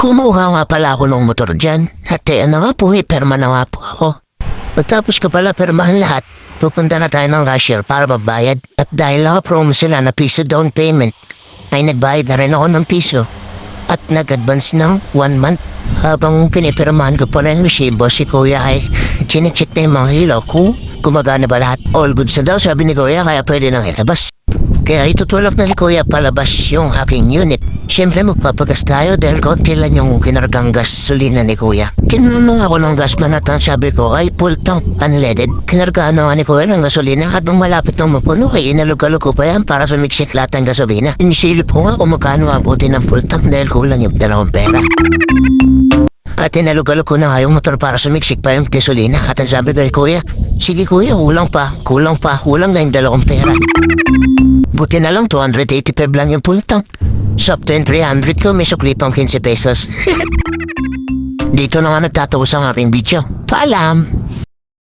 Kumuha nga pala ako ng motor dyan. At eh, ano nga po eh, perma na nga po ako. Pagtapos ko pala permahan lahat, pupunta na tayo ng cashier para magbayad. At dahil naka-promo sila na piso down payment, ay nagbayad na rin ako ng piso. At nag-advance ng one month. Habang pinipirmahan ko pala yung resibo, si Kuya ay chinecheck na yung mga ilaw ko. Gumagana ba lahat? All good sa daw, sabi ni Kuya, kaya pwede nang ilabas. Kaya itutulak na ni Kuya palabas yung aking unit. Siyempre magpapagas tayo dahil konti lang yung kinargang gasolina ni Kuya. Tinanong ako ng gasman at ang sabi ko ay full tank unleaded. Kinargaan na nga ni Kuya ng gasolina at nung malapit nang mapuno ay inalog-alog ko pa yan para sumiksik lahat ng gasolina. Inisilip ko nga kung magkano abutin ng full tank dahil kulang yung dalawang pera. At inalog-alog ko na nga yung motor para sumiksik pa yung gasolina at ang sabi kay Kuya, Sige Kuya, kulang pa, kulang pa, kulang na yung dalawang pera. Buti na lang 285 lang yung full tank. Yung 300 ko, may sukli pang 15 pesos. Dito na nga nagtatapos ang aking video. Paalam!